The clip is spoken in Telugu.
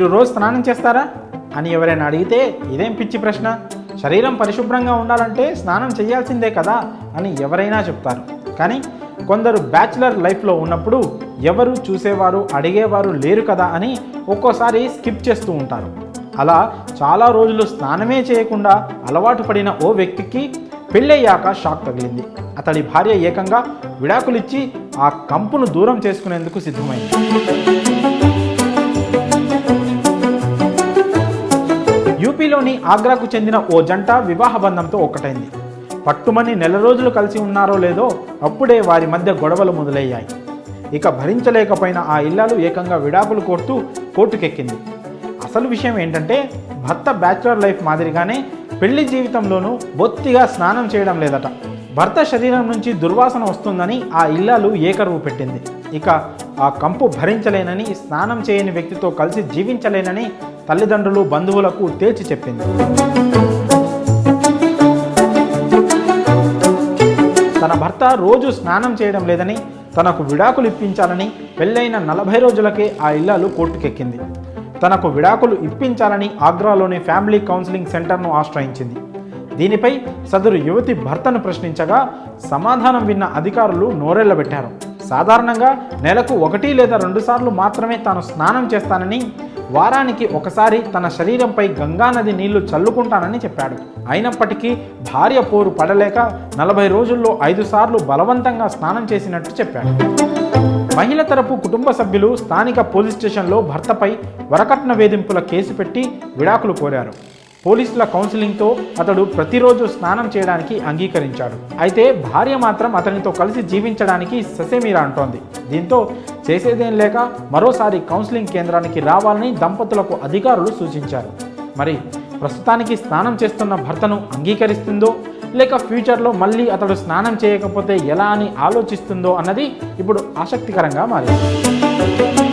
మీరు రోజు స్నానం చేస్తారా? అని ఎవరైనా అడిగితే ఇదేం పిచ్చి ప్రశ్న? శరీరం పరిశుభ్రంగా ఉండాలంటే స్నానం చేయాల్సిందే కదా అని ఎవరైనా చెప్తారు. కానీ కొందరు బ్యాచులర్ లైఫ్లో ఉన్నప్పుడు ఎవరు చూసేవారు అడిగేవారు లేరు కదా అని ఒక్కోసారి స్కిప్ చేస్తూ ఉంటారు. అలా చాలా రోజులు స్నానమే చేయకుండా అలవాటు పడిన ఓ వ్యక్తికి పెళ్ళయ్యాక షాక్ తగిలింది. అతడి భార్య ఏకంగా విడాకులిచ్చి ఆ కంపును దూరం చేసుకునేందుకు సిద్ధమైంది. యూపీలోని ఆగ్రాకు చెందిన ఓ జంట వివాహ బంధంతో ఒక్కటైంది. పట్టుమని నెల రోజులు కలిసి ఉన్నారో లేదో అప్పుడే వారి మధ్య గొడవలు మొదలయ్యాయి. ఇక భరించలేకపోయిన ఆ ఇల్లాలు ఏకంగా విడాకులు కోరుతూ కోర్టుకెక్కింది. అసలు విషయం ఏంటంటే భర్త బ్యాచులర్ లైఫ్ మాదిరిగానే పెళ్ళి జీవితంలోనూ బొత్తిగా స్నానం చేయడం లేదట. భర్త శరీరం నుంచి దుర్వాసన వస్తుందని ఆ ఇల్లాలు ఏకరువు పెట్టింది. ఇక ఆ కంపు భరించలేనని స్నానం చేయని వ్యక్తితో కలిసి జీవించలేనని తల్లిదండ్రులు బంధువులకు తేల్చి చెప్పింది. తన భర్త రోజు స్నానం చేయడం లేదని తనకు విడాకులు ఇప్పించాలని పెళ్ళైన నలభై రోజులకే ఆ ఇల్లాలు కోర్టుకెక్కింది. తనకు విడాకులు ఇప్పించాలని ఆగ్రాలోని ఫ్యామిలీ కౌన్సిలింగ్ సెంటర్ను ఆశ్రయించింది. దీనిపై సదరు యువతి భర్తను ప్రశ్నించగా సమాధానం విన్న అధికారులు నోరెళ్ళబెట్టారు సాధారణంగా నెలకు ఒకటి లేదా రెండుసార్లు మాత్రమే తాను స్నానం చేస్తానని వారానికి ఒకసారి తన శరీరంపై గంగానది నీళ్ళు చల్లుకుంటానని చెప్పాడు. అయినప్పటికీ భార్య పోరు పడలేక నలభై రోజుల్లో ఐదు సార్లు బలవంతంగా స్నానం చేసినట్టు చెప్పాడు. మహిళ తరపు కుటుంబ సభ్యులు స్థానిక పోలీస్ స్టేషన్లో భర్తపై వరకట్న వేధింపుల కేసు పెట్టి విడాకులు కోరారు. పోలీసుల కౌన్సిలింగ్తో అతడు ప్రతిరోజు స్నానం చేయడానికి అంగీకరించాడు. అయితే భార్య మాత్రం అతనితో కలిసి జీవించడానికి ససేమీరా అంటోంది. దీంతో చేసేదేం లేక మరోసారి కౌన్సిలింగ్ కేంద్రానికి రావాలని దంపతులకు అధికారులు సూచించారు. మరి ప్రస్తుతానికి స్నానం చేస్తున్న భర్తను అంగీకరిస్తుందో లేక ఫ్యూచర్లో మళ్ళీ అతడు స్నానం చేయకపోతే ఎలా అని ఆలోచిస్తుందో అన్నది ఇప్పుడు ఆసక్తికరంగా మారింది.